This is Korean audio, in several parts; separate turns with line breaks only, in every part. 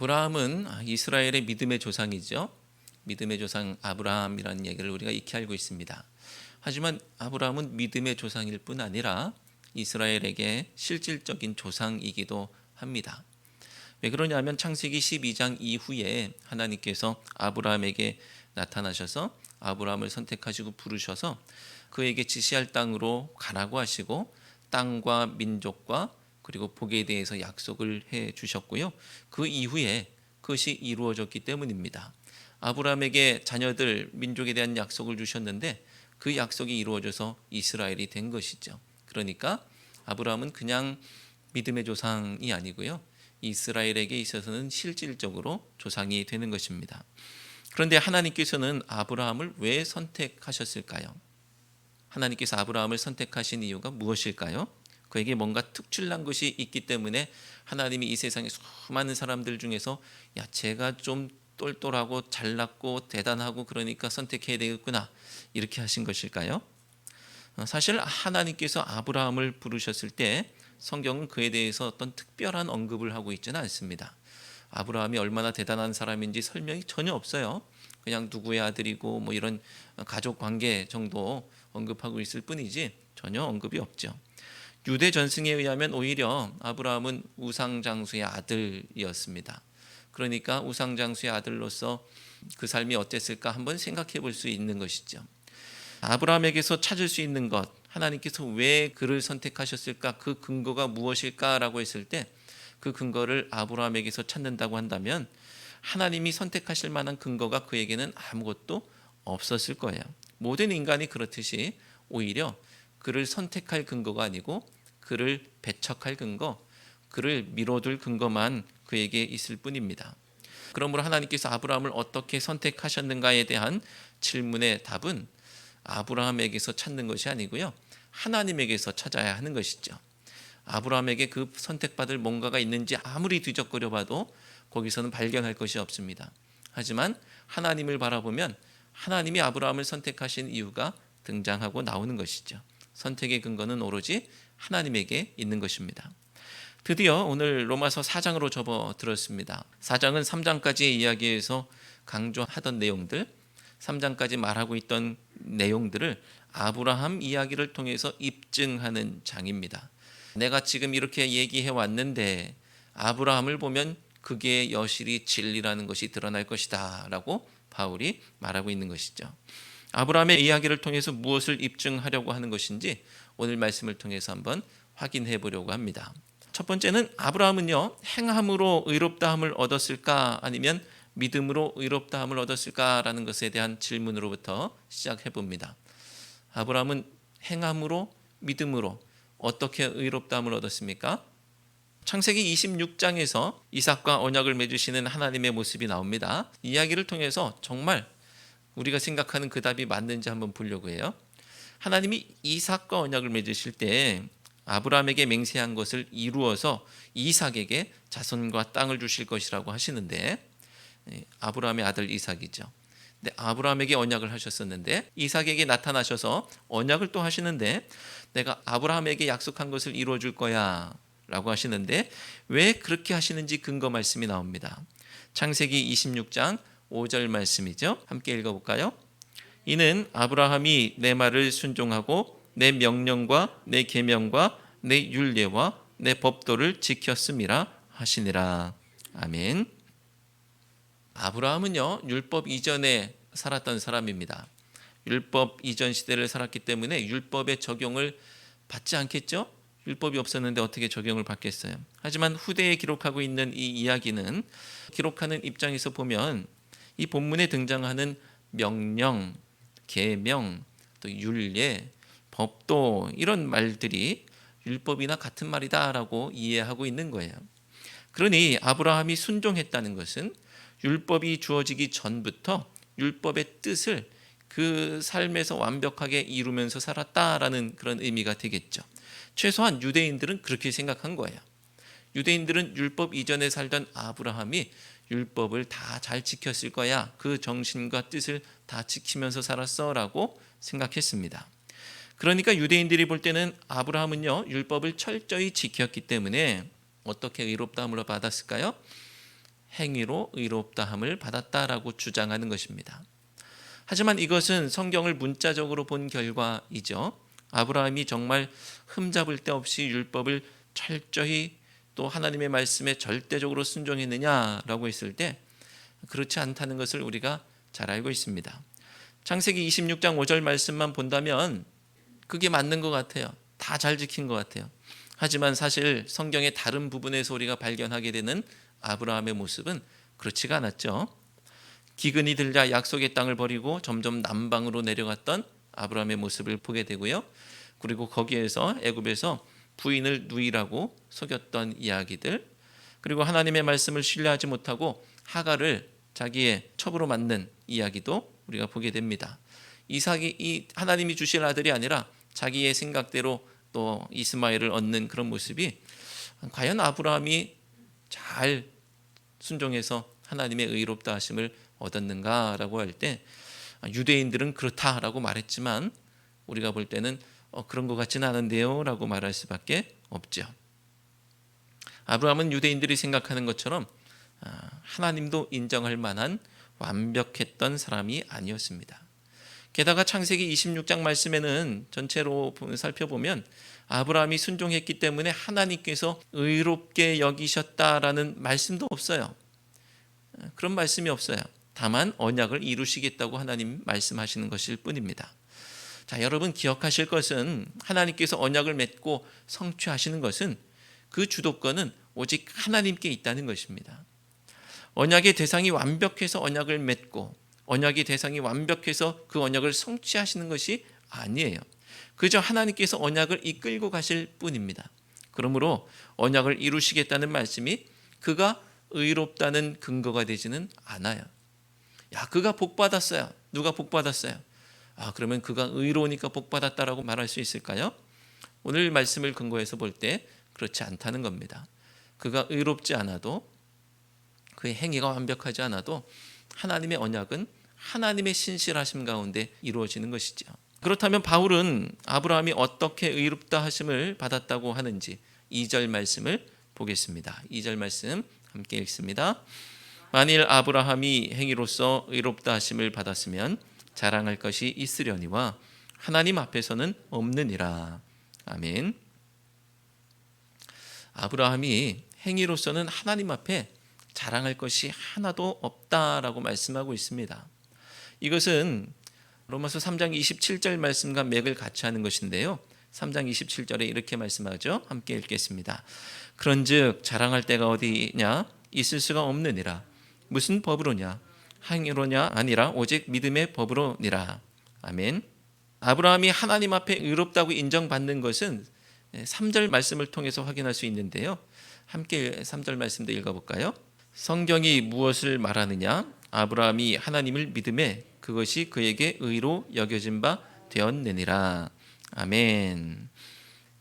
아브라함은 이스라엘의 믿음의 조상이죠. 믿음의 조상 아브라함이라는 얘기를 우리가 익히 알고 있습니다. 하지만 아브라함은 믿음의 조상일 뿐 아니라 이스라엘에게 실질적인 조상이기도 합니다. 왜 그러냐면 창세기 12장 이후에 하나님께서 아브라함에게 나타나셔서 아브라함을 선택하시고 부르셔서 그에게 지시할 땅으로 가라고 하시고 땅과 민족과 그리고 복에 대해서 약속을 해 주셨고요. 그 이후에 그것이 이루어졌기 때문입니다. 아브라함에게 자녀들 민족에 대한 약속을 주셨는데 그 약속이 이루어져서 이스라엘이 된 것이죠. 그러니까 아브라함은 그냥 믿음의 조상이 아니고요. 이스라엘에게 있어서는 실질적으로 조상이 되는 것입니다. 그런데 하나님께서는 아브라함을 왜 선택하셨을까요? 하나님께서 아브라함을 선택하신 이유가 무엇일까요? 그에게 뭔가 특출난 것이 있기 때문에 하나님이 이 세상에 수많은 사람들 중에서 야 제가 좀 똘똘하고 잘났고 대단하고 그러니까 선택해야 되겠구나 이렇게 하신 것일까요? 어, 사실 하나님께서 아브라함을 부르셨을 때 성경은 그에 대해서 어떤 특별한 언급을 하고 있지는 않습니다. 아브라함이 얼마나 대단한 사람인지 설명이 전혀 없어요. 그냥 누구의 아들이고 뭐 이런 가족 관계 정도 언급하고 있을 뿐이지 전혀 언급이 없죠. 유대 전승에 의하면 오히려 아브라함은 우상 장수의 아들이었습니다. 그러니까 우상 장수의 아들로서 그 삶이 어땠을까 한번 생각해 볼 수 있는 것이죠. 아브라함에게서 찾을 수 있는 것, 하나님께서 왜 그를 선택하셨을까? 그 근거가 무엇일까라고 했을 때 그 근거를 아브라함에게서 찾는다고 한다면 하나님이 선택하실 만한 근거가 그에게는 아무것도 없었을 거예요. 모든 인간이 그렇듯이 오히려 그를 선택할 근거가 아니고 그를 배척할 근거, 그를 미뤄둘 근거만 그에게 있을 뿐입니다. 그러므로 하나님께서 아브라함을 어떻게 선택하셨는가에 대한 질문의 답은 아브라함에게서 찾는 것이 아니고요. 하나님에게서 찾아야 하는 것이죠. 아브라함에게 그 선택받을 뭔가가 있는지 아무리 뒤적거려 봐도 거기서는 발견할 것이 없습니다. 하지만 하나님을 바라보면 하나님이 아브라함을 선택하신 이유가 등장하고 나오는 것이죠. 선택의 근거는 오로지 하나님에게 있는 것입니다. 드디어 오늘 로마서 4장으로 접어 들었습니다. 4장은 3장까지의 이야기에서 강조하던 내용들, 3장까지 말하고 있던 내용들을 아브라함 이야기를 통해서 입증하는 장입니다. 내가 지금 이렇게 얘기해 왔는데 아브라함을 보면 그게 여실히 진리라는 것이 드러날 것이다라고 바울이 말하고 있는 것이죠. 아브라함의 이야기를 통해서 무엇을 입증하려고 하는 것인지 오늘 말씀을 통해서 한번 확인해 보려고 합니다. 첫 번째는 아브라함은요 행함으로 의롭다함을 얻었을까 아니면 믿음으로 의롭다함을 얻었을까라는 것에 대한 질문으로부터 시작해 봅니다. 아브라함은 행함으로 믿음으로 어떻게 의롭다함을 얻었습니까? 창세기 26장에서 이삭과 언약을 맺으시는 하나님의 모습이 나옵니다. 이야기를 통해서 정말 우리가 생각하는 그 답이 맞는지 한번 보려고 해요. 하나님이 이삭과 언약을 맺으실 때 아브라함에게 맹세한 것을 이루어서 이삭에게 자손과 땅을 주실 것이라고 하시는데 예, 아브라함의 아들 이삭이죠. 근데 아브라함에게 언약을 하셨었는데 이삭에게 나타나셔서 언약을 또 하시는데 내가 아브라함에게 약속한 것을 이루어 줄 거야 라고 하시는데 왜 그렇게 하시는지 근거 말씀이 나옵니다. 창세기 26장 5절 말씀이죠. 함께 읽어 볼까요? 이는 아브라함이 내 말을 순종하고 내 명령과 내 계명과 내 율례와 내 법도를 지켰음이라 하시니라. 아멘. 아브라함은요 율법 이전에 살았던 사람입니다. 율법 이전 시대를 살았기 때문에 율법의 적용을 받지 않겠죠? 율법이 없었는데 어떻게 적용을 받겠어요? 하지만 후대에 기록하고 있는 이 이야기는 기록하는 입장에서 보면 이 본문에 등장하는 명령, 계명, 또 율례, 법도 이런 말들이 율법이나 같은 말이다라고 이해하고 있는 거예요. 그러니 아브라함이 순종했다는 것은 율법이 주어지기 전부터 율법의 뜻을 그 삶에서 완벽하게 이루면서 살았다라는 그런 의미가 되겠죠. 최소한 유대인들은 그렇게 생각한 거예요. 유대인들은 율법 이전에 살던 아브라함이 율법을 다 잘 지켰을 거야. 그 정신과 뜻을 다 지키면서 살았어라고 생각했습니다. 그러니까 유대인들이 볼 때는 아브라함은요 율법을 철저히 지켰기 때문에 어떻게 의롭다함을 받았을까요? 행위로 의롭다함을 받았다라고 주장하는 것입니다. 하지만 이것은 성경을 문자적으로 본 결과이죠. 아브라함이 정말 흠잡을 데 없이 율법을 철저히 또 하나님의 말씀에 절대적으로 순종했느냐라고 했을 때 그렇지 않다는 것을 우리가 잘 알고 있습니다. 창세기 26장 5절 말씀만 본다면 그게 맞는 것 같아요. 다 잘 지킨 것 같아요. 하지만 사실 성경의 다른 부분에서 우리가 발견하게 되는 아브라함의 모습은 그렇지가 않았죠. 기근이 들자 약속의 땅을 버리고 점점 남방으로 내려갔던 아브라함의 모습을 보게 되고요. 그리고 거기에서 애굽에서 부인을 누이라고 속였던 이야기들 그리고 하나님의 말씀을 신뢰하지 못하고 하가를 자기의 첩으로 맞는 이야기도 우리가 보게 됩니다. 이삭이 이 하나님이 주실 아들이 아니라 자기의 생각대로 또 이스마엘을 얻는 그런 모습이 과연 아브라함이 잘 순종해서 하나님의 의롭다 하심을 얻었는가라고 할 때 유대인들은 그렇다라고 말했지만 우리가 볼 때는 어, 그런 것 같지는 않은데요라고 말할 수밖에 없죠. 아브라함은 유대인들이 생각하는 것처럼 아, 하나님도 인정할 만한 완벽했던 사람이 아니었습니다. 게다가 창세기 26장 말씀에는 전체로 살펴보면 아브라함이 순종했기 때문에 하나님께서 의롭게 여기셨다라는 말씀도 없어요. 그런 말씀이 없어요. 다만 언약을 이루시겠다고 하나님 말씀하시는 것일 뿐입니다. 자, 여러분 기억하실 것은 하나님께서 언약을 맺고 성취하시는 것은 그 주도권은 오직 하나님께 있다는 것입니다. 언약의 대상이 완벽해서 언약을 맺고 언약의 대상이 완벽해서 그 언약을 성취하시는 것이 아니에요. 그저 하나님께서 언약을 이끌고 가실 뿐입니다. 그러므로 언약을 이루시겠다는 말씀이 그가 의롭다는 근거가 되지는 않아요. 야, 그가 복 받았어요. 누가 복 받았어요? 아, 그러면 그가 의로우니까 복 받았다라고 말할 수 있을까요? 오늘 말씀을 근거해서 볼 때 그렇지 않다는 겁니다. 그가 의롭지 않아도 그의 행위가 완벽하지 않아도 하나님의 언약은 하나님의 신실하심 가운데 이루어지는 것이죠. 그렇다면 바울은 아브라함이 어떻게 의롭다 하심을 받았다고 하는지 2절 말씀을 보겠습니다. 2절 말씀 함께 읽습니다. 만일 아브라함이 행위로서 의롭다 하심을 받았으면 자랑할 것이 있으려니와 하나님 앞에서는 없느니라. 아멘. 아브라함이 행위로서는 하나님 앞에 자랑할 것이 하나도 없다라고 말씀하고 있습니다. 이것은 로마서 3장 27절 말씀과 맥을 같이 하는 것인데요. 3장 27절에 이렇게 말씀하죠. 함께 읽겠습니다. 그런즉 자랑할 때가 어디냐 있을 수가 없느니라. 무슨 법으로냐 행위로냐 아니라 오직 믿음의 법으로니라. 아멘. 아브라함이 하나님 앞에 의롭다고 인정받는 것은 3절 말씀을 통해서 확인할 수 있는데요. 함께 3절 말씀도 읽어 볼까요? 성경이 무엇을 말하느냐? 아브라함이 하나님을 믿음에 그것이 그에게 의로 여겨진 바 되었느니라. 아멘.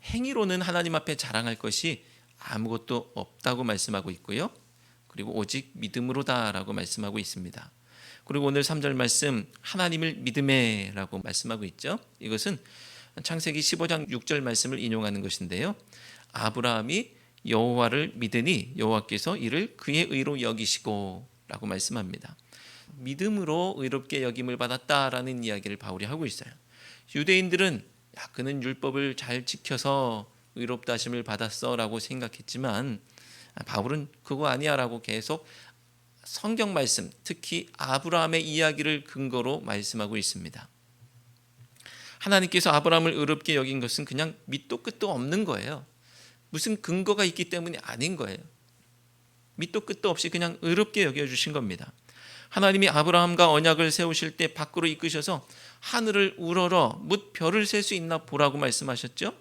행위로는 하나님 앞에 자랑할 것이 아무것도 없다고 말씀하고 있고요. 그리고 오직 믿음으로다라고 말씀하고 있습니다. 그리고 오늘 3절 말씀 하나님을 믿음에라고 말씀하고 있죠. 이것은 창세기 15장 6절 말씀을 인용하는 것인데요. 아브라함이 여호와를 믿으니 여호와께서 이를 그의 의로 여기시고라고 말씀합니다. 믿음으로 의롭게 여김을 받았다라는 이야기를 바울이 하고 있어요. 유대인들은 야 그는 율법을 잘 지켜서 의롭다 하심을 받았어라고 생각했지만 바울은 그거 아니야라고 계속 성경 말씀, 특히 아브라함의 이야기를 근거로 말씀하고 있습니다. 하나님께서 아브라함을 의롭게 여긴 것은 그냥 밑도 끝도 없는 거예요. 무슨 근거가 있기 때문이 아닌 거예요. 밑도 끝도 없이 그냥 의롭게 여겨 주신 겁니다. 하나님이 아브라함과 언약을 세우실 때 밖으로 이끄셔서 하늘을 우러러 묻 별을 셀 수 있나 보라고 말씀하셨죠.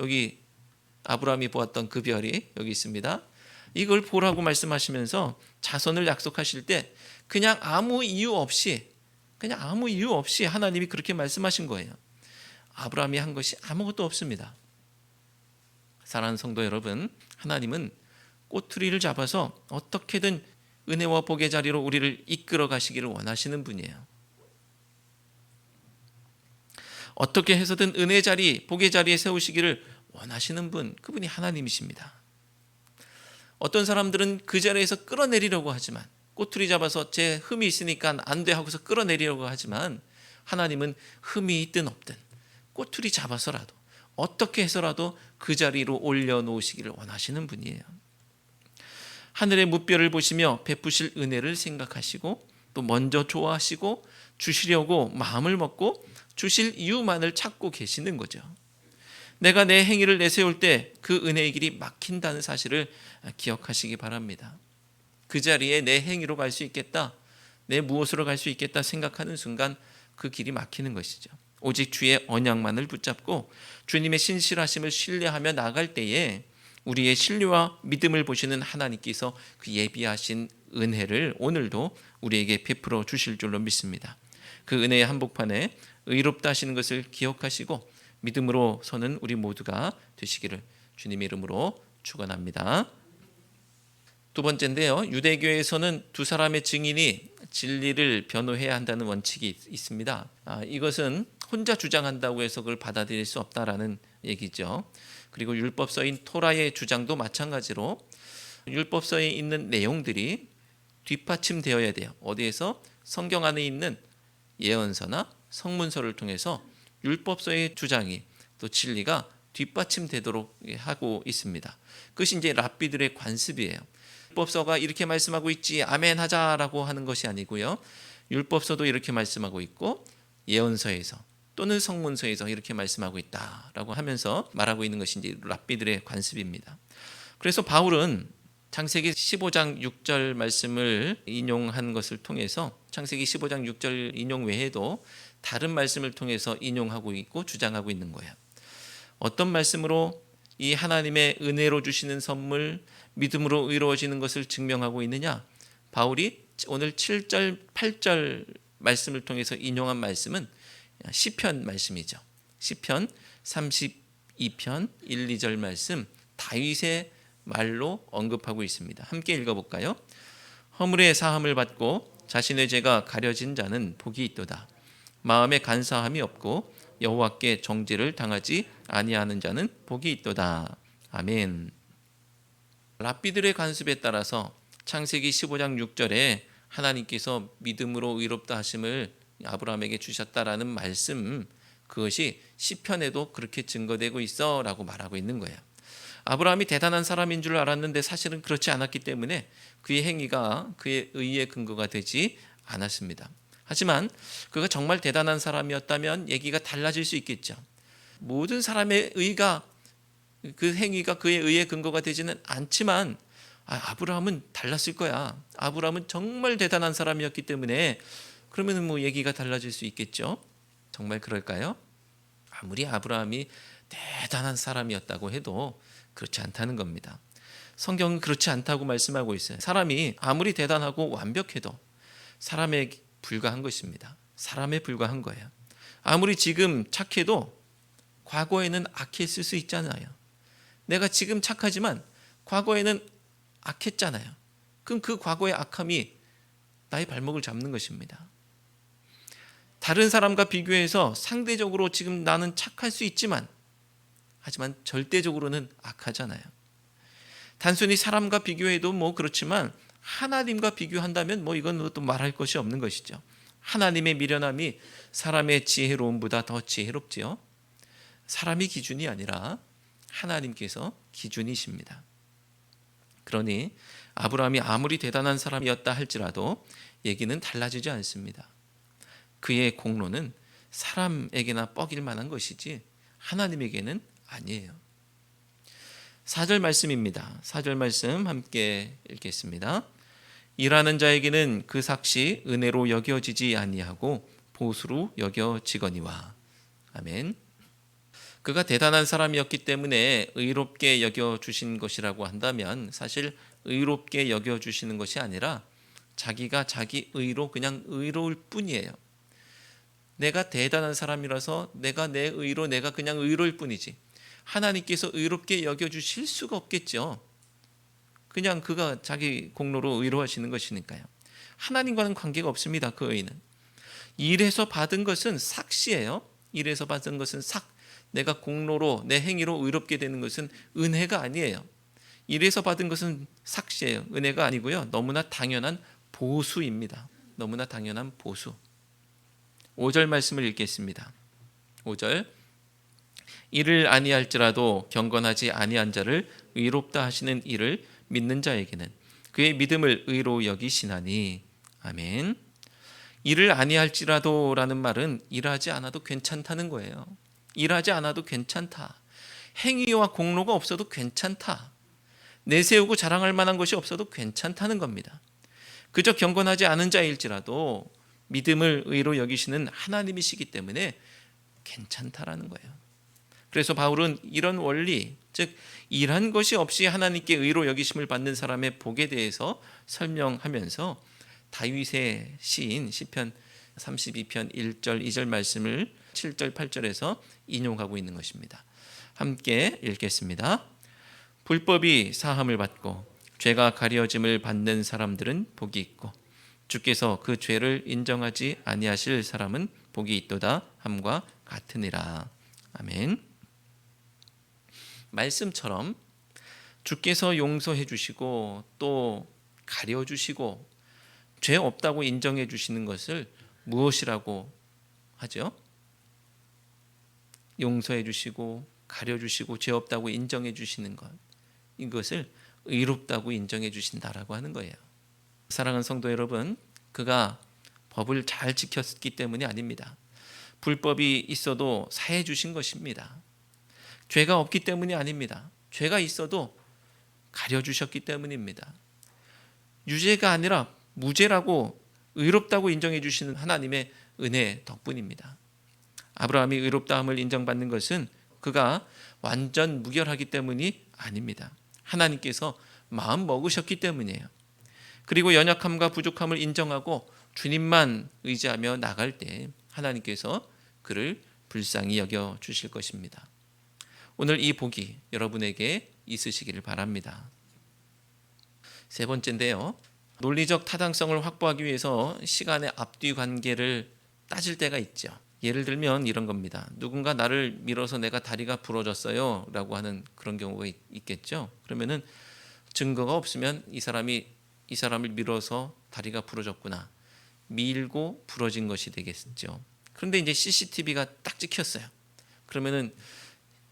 여기 아브라함이 보았던 그 별이 여기 있습니다. 이걸 보라고 말씀하시면서 자손을 약속하실 때 그냥 아무 이유 없이 그냥 아무 이유 없이 하나님이 그렇게 말씀하신 거예요. 아브라함이 한 것이 아무것도 없습니다. 사랑하는 성도 여러분, 하나님은 꼬투리를 잡아서 어떻게든 은혜와 복의 자리로 우리를 이끌어 가시기를 원하시는 분이에요. 어떻게 해서든 은혜 자리, 복의 자리에 세우시기를 원하시는 분, 그분이 하나님이십니다. 어떤 사람들은 그 자리에서 끌어내리려고 하지만 꼬투리 잡아서 제 흠이 있으니까 안 돼 하고서 끌어내리려고 하지만 하나님은 흠이 있든 없든 꼬투리 잡아서라도 어떻게 해서라도 그 자리로 올려놓으시기를 원하시는 분이에요. 하늘의 무별을 보시며 베푸실 은혜를 생각하시고 또 먼저 좋아하시고 주시려고 마음을 먹고 주실 이유만을 찾고 계시는 거죠. 내가 내 행위를 내세울 때 그 은혜의 길이 막힌다는 사실을 기억하시기 바랍니다. 그 자리에 내 행위로 갈 수 있겠다, 내 무엇으로 갈 수 있겠다 생각하는 순간 그 길이 막히는 것이죠. 오직 주의 언약만을 붙잡고 주님의 신실하심을 신뢰하며 나갈 때에 우리의 신뢰와 믿음을 보시는 하나님께서 그 예비하신 은혜를 오늘도 우리에게 베풀어 주실 줄로 믿습니다. 그 은혜의 한복판에 의롭다 하시는 것을 기억하시고 믿음으로 서는 우리 모두가 되시기를 주님의 이름으로 축원합니다. 두 번째인데요. 유대교에서는 두 사람의 증인이 진리를 변호해야 한다는 원칙이 있습니다. 아, 이것은 혼자 주장한다고 해서 그걸 받아들일 수 없다라는 얘기죠. 그리고 율법서인 토라의 주장도 마찬가지로 율법서에 있는 내용들이 뒷받침되어야 돼요. 어디에서 성경 안에 있는 예언서나 성문서를 통해서 율법서의 주장이 또 진리가 뒷받침되도록 하고 있습니다. 그것이 이제 랍비들의 관습이에요. 율법서가 이렇게 말씀하고 있지 아멘 하자라고 하는 것이 아니고요. 율법서도 이렇게 말씀하고 있고 예언서에서 또는 성문서에서 이렇게 말씀하고 있다라고 하면서 말하고 있는 것이 이제 랍비들의 관습입니다. 그래서 바울은 창세기 15장 6절 말씀을 인용한 것을 통해서 창세기 15장 6절 인용 외에도 다른 말씀을 통해서 인용하고 있고 주장하고 있는 거예요. 어떤 말씀으로 이 하나님의 은혜로 주시는 선물 믿음으로 의로워지는 것을 증명하고 있느냐? 바울이 오늘 7절 8절 말씀을 통해서 인용한 말씀은 시편 말씀이죠. 시편 32편 1, 2절 말씀 다윗의 말로 언급하고 있습니다. 함께 읽어 볼까요? 허물의 사함을 받고 자신의 죄가 가려진 자는 복이 있도다. 마음에 간사함이 없고 여호와께 정죄를 당하지 아니하는 자는 복이 있도다. 아멘. 랍비들의 관습에 따라서 창세기 15장 6절에 하나님께서 믿음으로 의롭다 하심을 아브라함에게 주셨다라는 말씀 그것이 시편에도 그렇게 증거되고 있어라고 말하고 있는 거예요. 아브라함이 대단한 사람인 줄 알았는데 사실은 그렇지 않았기 때문에 그의 행위가 그의 의의 근거가 되지 않았습니다. 하지만 그가 정말 대단한 사람이었다면 얘기가 달라질 수 있겠죠. 모든 사람의 의가 그 행위가 그의 의의 근거가 되지는 않지만 아, 아브라함은 달랐을 거야. 아브라함은 정말 대단한 사람이었기 때문에 그러면 뭐 얘기가 달라질 수 있겠죠. 정말 그럴까요? 아무리 아브라함이 대단한 사람이었다고 해도 그렇지 않다는 겁니다. 성경은 그렇지 않다고 말씀하고 있어요. 사람이 아무리 대단하고 완벽해도 사람에 불과한 것입니다. 사람에 불과한 거예요. 아무리 지금 착해도 과거에는 악했을 수 있잖아요. 내가 지금 착하지만 과거에는 악했잖아요. 그럼 그 과거의 악함이 나의 발목을 잡는 것입니다. 다른 사람과 비교해서 상대적으로 지금 나는 착할 수 있지만 하지만 절대적으로는 악하잖아요. 단순히 사람과 비교해도 뭐 그렇지만 하나님과 비교한다면 뭐 이건 또 말할 것이 없는 것이죠. 하나님의 미련함이 사람의 지혜로움보다 더 지혜롭지요. 사람이 기준이 아니라 하나님께서 기준이십니다. 그러니 아브라함이 아무리 대단한 사람이었다 할지라도 얘기는 달라지지 않습니다. 그의 공로는 사람에게나 뻐길 만한 것이지 하나님에게는 아니에요. 4절 말씀입니다. 4절 말씀 함께 읽겠습니다. 일하는 자에게는 그 삭시 은혜로 여겨지지 아니하고 보수로 여겨지거니와 아멘. 그가 대단한 사람이었기 때문에 의롭게 여겨 주신 것이라고 한다면 사실 의롭게 여겨 주시는 것이 아니라 자기가 자기 의로 그냥 의로울 뿐이에요. 내가 대단한 사람이라서 내가 내 의로 내가 그냥 의로울 뿐이지. 하나님께서 의롭게 여겨 주실 수가 없겠죠. 그냥 그가 자기 공로로 의로하시는 것이니까요. 하나님과는 관계가 없습니다. 그 의는 일에서 받은 것은 삭시예요. 일에서 받은 것은 삭. 내가 공로로 내 행위로 의롭게 되는 것은 은혜가 아니에요. 일에서 받은 것은 삭시예요. 은혜가 아니고요. 너무나 당연한 보수입니다. 너무나 당연한 보수. 5절 말씀을 읽겠습니다. 5절 이를 아니할지라도 경건하지 아니한 자를 의롭다 하시는 이를 믿는 자에게는 그의 믿음을 의로 여기시나니 아멘. 일을 아니할지라도라는 말은 일하지 않아도 괜찮다는 거예요. 일하지 않아도 괜찮다. 행위와 공로가 없어도 괜찮다. 내세우고 자랑할 만한 것이 없어도 괜찮다는 겁니다. 그저 경건하지 않은 자일지라도 믿음을 의로 여기시는 하나님이시기 때문에 괜찮다라는 거예요. 그래서 바울은 이런 원리, 즉 일한 것이 없이 하나님께 의로 여기심을 받는 사람의 복에 대해서 설명하면서 다윗의 시인 시편 32편 1절 2절 말씀을 7절 8절에서 인용하고 있는 것입니다. 함께 읽겠습니다. 불법이 사함을 받고 죄가 가려짐을 받는 사람들은 복이 있고 주께서 그 죄를 인정하지 아니하실 사람은 복이 있도다 함과 같으니라. 아멘. 말씀처럼 주께서 용서해 주시고 또 가려 주시고 죄 없다고 인정해 주시는 것을 무엇이라고 하죠? 용서해 주시고 가려 주시고 죄 없다고 인정해 주시는 것. 이것을 의롭다고 인정해 주신다라고 하는 거예요. 사랑하는 성도 여러분, 그가 법을 잘 지켰기 때문이 아닙니다. 불법이 있어도 사해 주신 것입니다. 죄가 없기 때문이 아닙니다. 죄가 있어도 가려 주셨기 때문입니다. 유죄가 아니라 무죄라고 의롭다고 인정해 주시는 하나님의 은혜 덕분입니다. 아브라함이 의롭다함을 인정받는 것은 그가 완전 무결하기 때문이 아닙니다. 하나님께서 마음 먹으셨기 때문이에요. 그리고 연약함과 부족함을 인정하고 주님만 의지하며 나갈 때 하나님께서 그를 불쌍히 여겨 주실 것입니다. 오늘 이 복이 여러분에게 있으시기를 바랍니다. 세 번째인데요. 논리적 타당성을 확보하기 위해서 시간의 앞뒤 관계를 따질 때가 있죠. 예를 들면 이런 겁니다. 누군가 나를 밀어서 내가 다리가 부러졌어요. 라고 하는 그런 경우가 있, 겠죠 그러면은 증거가 없으면 이 사람이 이 사람을 밀어서 다리가 부러졌구나. 밀고 부러진 것이 되겠죠. 그런데 이제 CCTV가 딱 찍혔어요. 그러면은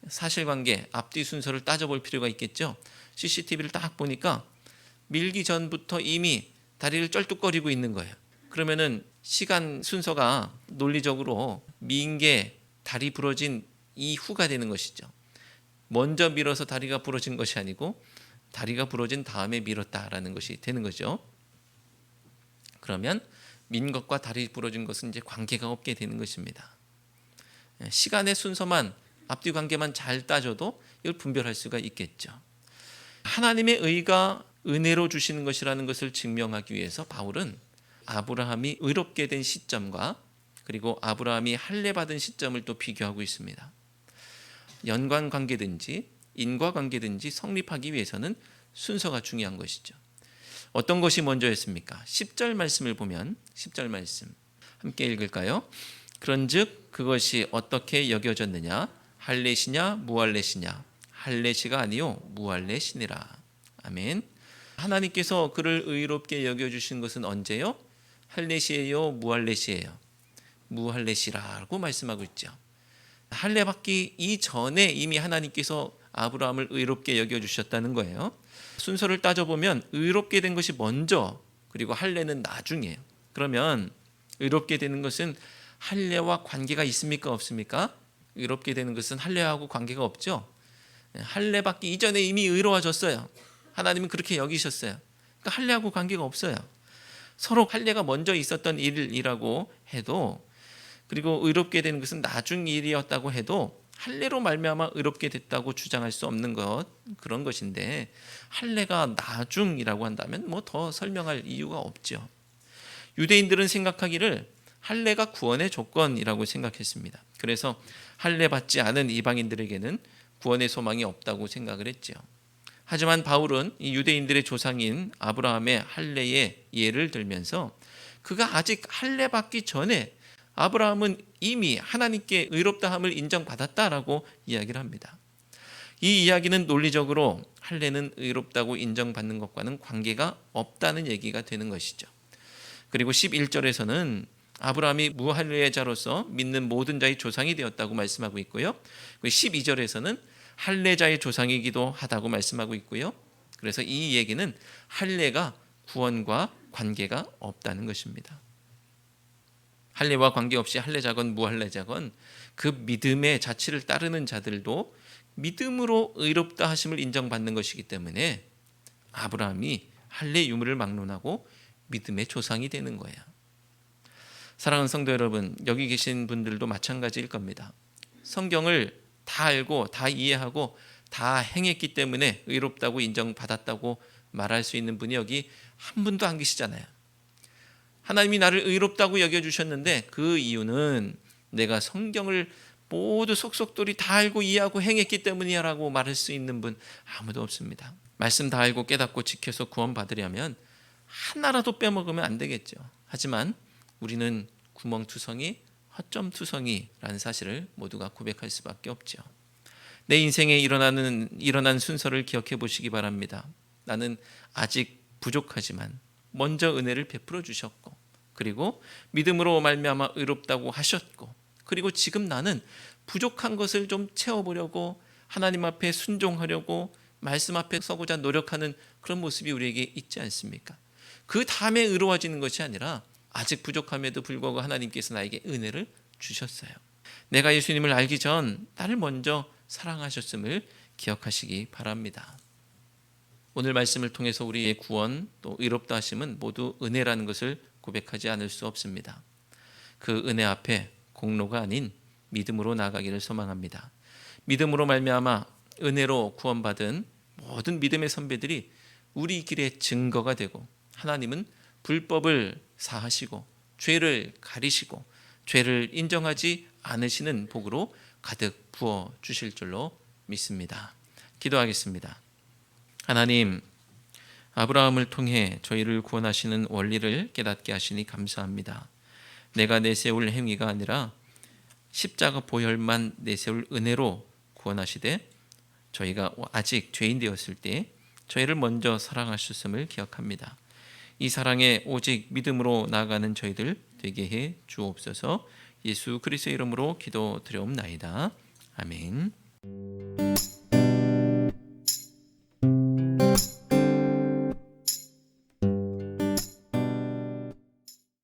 사실관계 앞뒤 순서를 따져볼 필요가 있겠죠. CCTV를 딱 보니까 밀기 전부터 이미 다리를 쩔뚝거리고 있는 거예요. 그러면은 시간 순서가 논리적으로 민 게 다리 부러진 이후가 되는 것이죠. 먼저 밀어서 다리가 부러진 것이 아니고 다리가 부러진 다음에 밀었다라는 것이 되는 거죠. 그러면 민 것과 다리 부러진 것은 이제 관계가 없게 되는 것입니다. 시간의 순서만 앞뒤 관계만 잘 따져도 이걸 분별할 수가 있겠죠. 하나님의 의가 은혜로 주시는 것이라는 것을 증명하기 위해서 바울은 아브라함이 의롭게 된 시점과 그리고 아브라함이 할례 받은 시점을 또 비교하고 있습니다. 연관 관계든지 인과 관계든지 성립하기 위해서는 순서가 중요한 것이죠. 어떤 것이 먼저였습니까? 10절 말씀을 보면 10절 말씀 함께 읽을까요? 그런즉 그것이 어떻게 여겨졌느냐? 할례시냐 무할례시냐? 할례시가 아니요 무할례시니라. 아멘. 하나님께서 그를 의롭게 여겨 주신 것은 언제요? 할례시예요, 무할례시예요? 무할례시라고 말씀하고 있죠. 할례 받기 이전에 이미 하나님께서 아브라함을 의롭게 여겨 주셨다는 거예요. 순서를 따져 보면 의롭게 된 것이 먼저 그리고 할례는 나중이에요. 그러면 의롭게 되는 것은 할례와 관계가 있습니까 없습니까? 의롭게 되는 것은 할례하고 관계가 없죠. 할례 받기 이전에 이미 의로워졌어요. 하나님은 그렇게 여기셨어요. 그러니까 할례하고 관계가 없어요. 서로 할례가 먼저 있었던 일이라고 해도 그리고 의롭게 되는 것은 나중 일이었다고 해도 할례로 말미암아 의롭게 됐다고 주장할 수 없는 것 그런 것인데 할례가 나중이라고 한다면 뭐 더 설명할 이유가 없죠. 유대인들은 생각하기를 할례가 구원의 조건이라고 생각했습니다. 그래서 할례 받지 않은 이방인들에게는 구원의 소망이 없다고 생각을 했죠. 하지만 바울은 이 유대인들의 조상인 아브라함의 할례의 예를 들면서 그가 아직 할례 받기 전에 아브라함은 이미 하나님께 의롭다함을 인정받았다라고 이야기를 합니다. 이 이야기는 논리적으로 할례는 의롭다고 인정받는 것과는 관계가 없다는 얘기가 되는 것이죠. 그리고 11절에서는 아브라함이 무할례자로서 믿는 모든 자의 조상이 되었다고 말씀하고 있고요. 12절에서는 할례자의 조상이기도 하다고 말씀하고 있고요. 그래서 이 얘기는 할례가 구원과 관계가 없다는 것입니다. 할례와 관계없이 할례자건 무할례자건 그 믿음의 자치를 따르는 자들도 믿음으로 의롭다 하심을 인정받는 것이기 때문에 아브라함이 할례 유무를 막론하고 믿음의 조상이 되는 거야. 사랑하는 성도 여러분, 여기 계신 분들도 마찬가지일 겁니다. 성경을 다 알고 다 이해하고 다 행했기 때문에 의롭다고 인정받았다고 말할 수 있는 분이 여기 한 분도 안 계시잖아요. 하나님이 나를 의롭다고 여겨 주셨는데 그 이유는 내가 성경을 모두 속속들이 다 알고 이해하고 행했기 때문이야라고 말할 수 있는 분 아무도 없습니다. 말씀 다 알고 깨닫고 지켜서 구원 받으려면 하나라도 빼먹으면 안 되겠죠. 하지만 우리는 구멍투성이 허점투성이라는 사실을 모두가 고백할 수밖에 없죠. 내 인생에 일어나는 일어난 순서를 기억해 보시기 바랍니다. 나는 아직 부족하지만 먼저 은혜를 베풀어 주셨고 그리고 믿음으로 말미암아 의롭다고 하셨고 그리고 지금 나는 부족한 것을 좀 채워보려고 하나님 앞에 순종하려고 말씀 앞에 서고자 노력하는 그런 모습이 우리에게 있지 않습니까? 그 다음에 의로워지는 것이 아니라 아직 부족함에도 불구하고 하나님께서 나에게 은혜를 주셨어요. 내가 예수님을 알기 전 나를 먼저 사랑하셨음을 기억하시기 바랍니다. 오늘 말씀을 통해서 우리의 구원 또 의롭다 하심은 모두 은혜라는 것을 고백하지 않을 수 없습니다. 그 은혜 앞에 공로가 아닌 믿음으로 나가기를 소망합니다. 믿음으로 말미암아 은혜로 구원받은 모든 믿음의 선배들이 우리 길의 증거가 되고 하나님은 불법을 사하시고 죄를 가리시고 죄를 인정하지 않으시는 복으로 가득 부어 주실 줄로 믿습니다. 기도하겠습니다. 하나님 아브라함을 통해 저희를 구원하시는 원리를 깨닫게 하시니 감사합니다. 내가 내세울 행위가 아니라 십자가 보혈만 내세울 은혜로 구원하시되 저희가 아직 죄인 되었을 때 저희를 먼저 사랑하셨음을 기억합니다. 이 사랑에 오직 믿음으로 나아가는 저희들 되게 해 주옵소서. 예수 그리스도의 이름으로 기도드려옵나이다. 아멘.